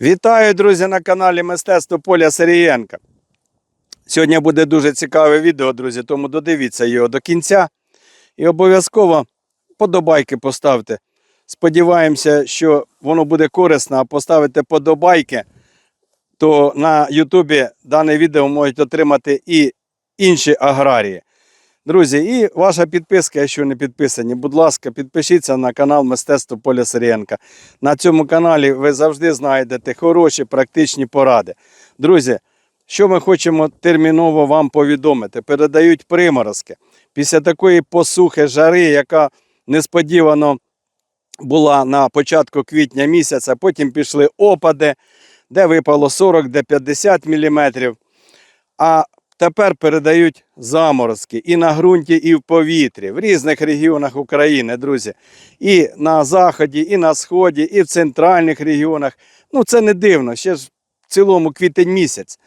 Вітаю, друзі, на каналі Мистецтво Поля Сирієнка. Сьогодні буде дуже цікаве відео, друзі, тому додивіться його до кінця. І обов'язково подобайки поставте. Сподіваємося, що воно буде корисно, а поставите подобайки, то на Ютубі дане відео можуть отримати і інші аграрії. Друзі, і ваша підписка, якщо не підписані, будь ласка, підпишіться на канал Мистецтво Поля Сирієнка. На цьому каналі ви завжди знайдете хороші практичні поради. Друзі, що ми хочемо терміново вам повідомити? Передають приморозки. Після такої посухи жари, яка несподівано була на початку квітня місяця, потім пішли опади, де випало 40, де 50 мм. А тепер передають заморозки і на ґрунті, і в повітрі в різних регіонах України, друзі. І на заході, і на сході, і в центральних регіонах. Ну, це не дивно, ще ж в цілому квітень місяць.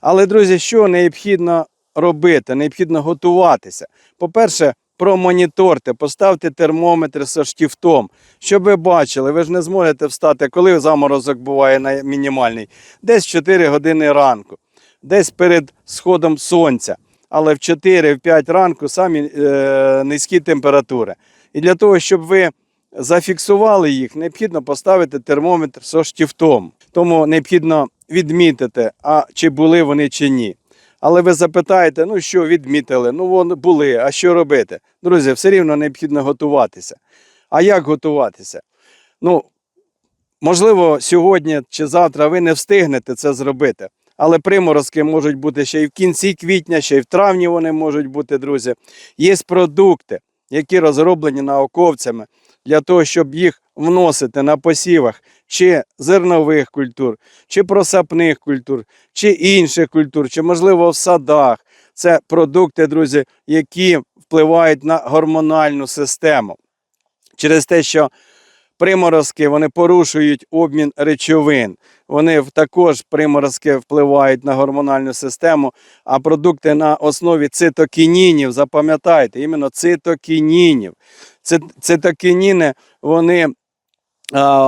Але, друзі, що необхідно робити? Необхідно готуватися. По-перше, промоніторте, поставте термометр зі штифтом, щоб ви бачили, ви ж не зможете встати, коли заморозок буває мінімальний, десь 4 години ранку, десь перед сходом сонця. Але в 4-5 ранку самі е, низькі температури. І для того, щоб ви зафіксували їх, необхідно поставити термометр зі штифтом. Тому необхідно відмітити, а чи були вони чи ні. Але ви запитаєте, ну що відмітили? Ну вони були, а що робити? Друзі, все рівно необхідно готуватися. А як готуватися? Ну, можливо, сьогодні чи завтра ви не встигнете це зробити. Але приморозки можуть бути ще й в кінці квітня, ще й в травні вони можуть бути, друзі. Є продукти, які розроблені науковцями для того, щоб їх вносити на посівах чи зернових культур, чи просапних культур, чи інших культур, чи, можливо, в садах. Це продукти, друзі, які впливають на гормональну систему. Через те, що приморозки вони порушують обмін речовин. Вони також приморозки впливають на гормональну систему, а продукти на основі цитокінінів, запам'ятайте, іменно цитокінінів. Цитокініни вони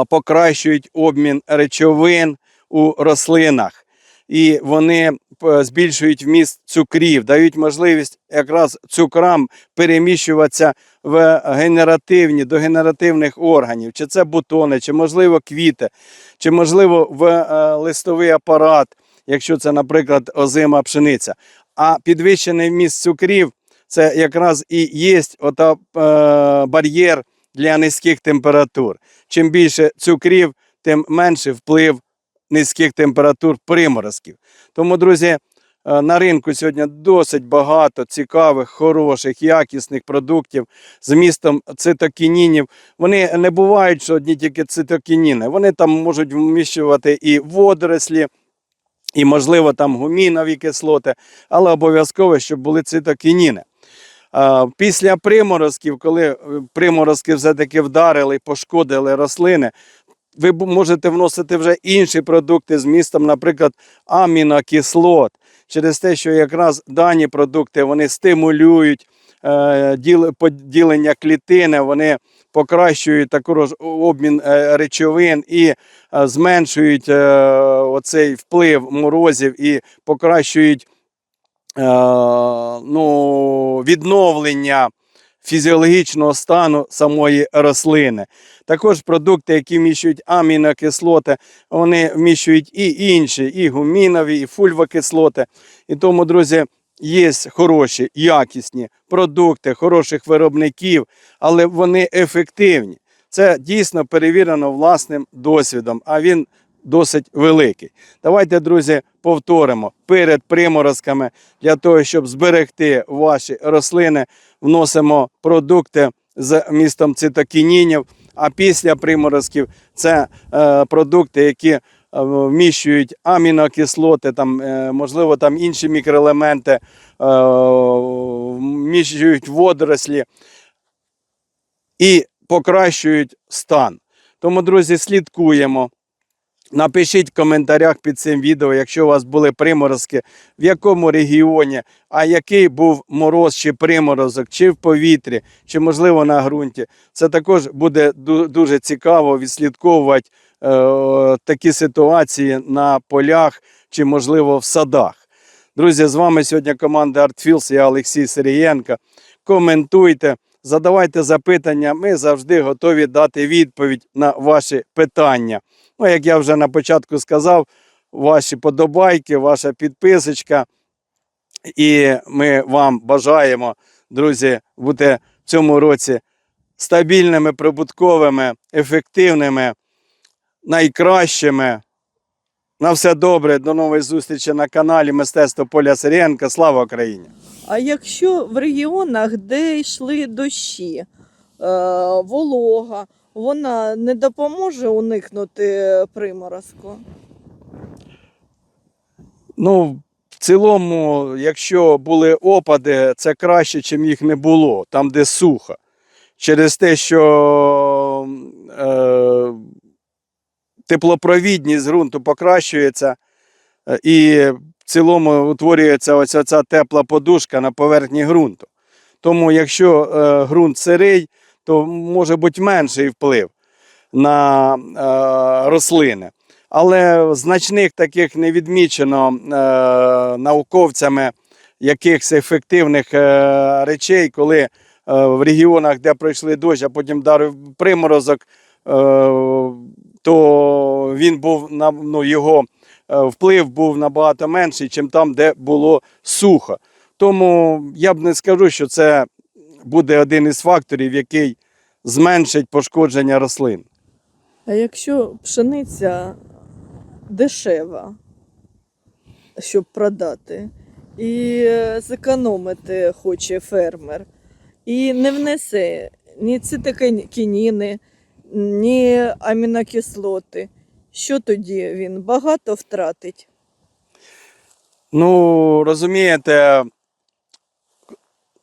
покращують обмін речовин у рослинах. І вони збільшують вміст цукрів, дають можливість якраз цукрам переміщуватися в генеративні, до генеративних органів, чи це бутони, чи можливо квіти, чи можливо в е, листовий апарат, якщо це, наприклад, озима пшениця. А підвищений вміст цукрів це якраз і є ота, е, бар'єр для низьких температур. Чим більше цукрів, тим менший вплив низьких температур приморозків. Тому, друзі, е, на ринку сьогодні досить багато цікавих, хороших, якісних продуктів з містом цитокінінів. Вони не бувають, що одні тільки цитокініни. Вони там можуть вміщувати і водорослі, і, можливо, там гумінові кислоти, але обов'язково, щоб були цитокініни. Після приморозків, коли е, приморозки все-таки вдарили і пошкодили рослини, ви можете вносити вже інші продукти з містом, наприклад, амінокислот, через те, що якраз дані продукти вони стимулюють е, поділення клітини, вони покращують також обмін е, речовин і е, зменшують оцей вплив морозів і покращують ну, відновлення фізіологічного стану самої рослини. Також продукти, які вміщують амінокислоти, вони вміщують і інші, і гумінові, і фульвокислоти. І тому, друзі, є хороші, якісні продукти, хороших виробників, але вони ефективні. Це дійсно перевірено власним досвідом, а він досить великий. Давайте, друзі, повторимо перед приморозками для того, щоб зберегти ваші рослини, вносимо продукти з містом цитокінінів. А після приморозків це е, продукти, які е, вміщують амінокислоти, там, е, можливо, там інші мікроелементи, е, вміщують водорослі і покращують стан. Тому, друзі, слідкуємо Напишіть в коментарях під цим відео, якщо у вас були приморозки, в якому регіоні, а який був мороз чи приморозок, чи в повітрі, чи можливо на ґрунті. Це також буде дуже цікаво відслідковувати е, такі ситуації на полях чи, можливо, в садах. Друзі, з вами сьогодні команда ArtFields, я Олексій Сирієнко. Коментуйте, задавайте запитання. Ми завжди готові дати відповідь на ваші питання. Ну, як я вже на початку сказав, ваші подобайки, ваша підписочка. І ми вам бажаємо, друзі, бути в цьому році стабільними, прибутковими, ефективними, найкращими. На все добре, до нової зустрічі на каналі Мистецтво Поля Сирієнка. Слава Україні! А якщо в регіонах, де йшли дощі, е, волога, вона не допоможе уникнути приморозку? Ну, в цілому, якщо були опади, це краще, чим їх не було, там, де сухо. Через те, що е, теплопровідність ґрунту покращується, і в цілому утворюється ось ця тепла подушка на поверхні ґрунту. Тому, якщо е, ґрунт сирий, то може бути менший вплив на е, рослини. Але значних таких не відмічено е, науковцями якихось ефективних е, речей, коли е, в регіонах, де пройшли дощ, а потім дарив приморозок, е, то він був на ну, його е, вплив був набагато менший, ніж там, де було сухо. Тому я б не скажу, що це буде один із факторів, який зменшить пошкодження рослин. А якщо пшениця дешева, щоб продати, і зекономити хоче фермер, і не внесе ні цитокініни, ні амінокислоти, що тоді він багато втратить? Ну, розумієте,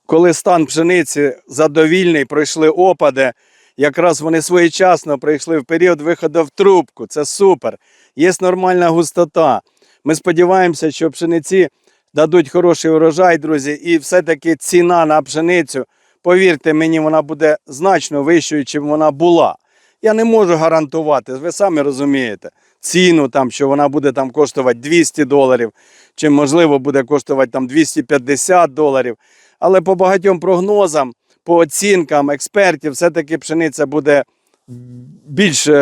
коли стан пшениці задовільний, пройшли опади, якраз вони своєчасно прийшли в період виходу в трубку. Це супер. Є нормальна густота. Ми сподіваємося, що пшениці дадуть хороший урожай, друзі, і все-таки ціна на пшеницю, повірте мені, вона буде значно вищою, чим вона була. Я не можу гарантувати, ви самі розумієте, ціну там, що вона буде там коштувати 200 доларів, чи можливо буде коштувати там 250 доларів. Але по багатьом прогнозам, по оцінкам експертів, все-таки пшениця буде більш е,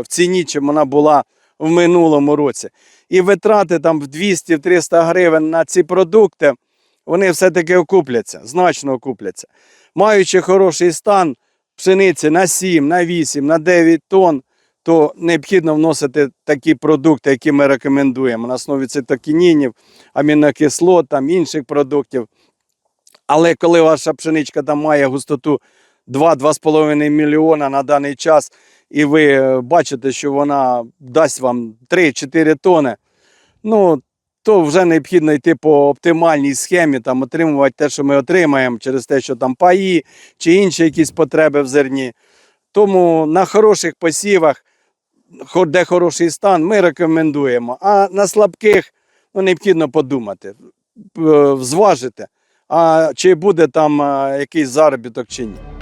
в ціні, чим вона була в минулому році. І витрати там в 200-300 гривень на ці продукти, вони все-таки окупляться, значно окупляться. Маючи хороший стан пшениці на 7, на 8, на 9 тонн, то необхідно вносити такі продукти, які ми рекомендуємо на основі цитокінінів, амінокислот, там, інших продуктів. Але коли ваша пшеничка там має густоту 2-2,5 мільйона на даний час, і ви е, бачите, що вона дасть вам 3-4 тони, ну, то вже необхідно йти по оптимальній схемі, там, отримувати те, що ми отримаємо, через те, що там паї чи інші якісь потреби в зерні. Тому на хороших посівах, де хороший стан, ми рекомендуємо. А на слабких ну, необхідно подумати, зважити, а чи буде там якийсь заробіток чи ні.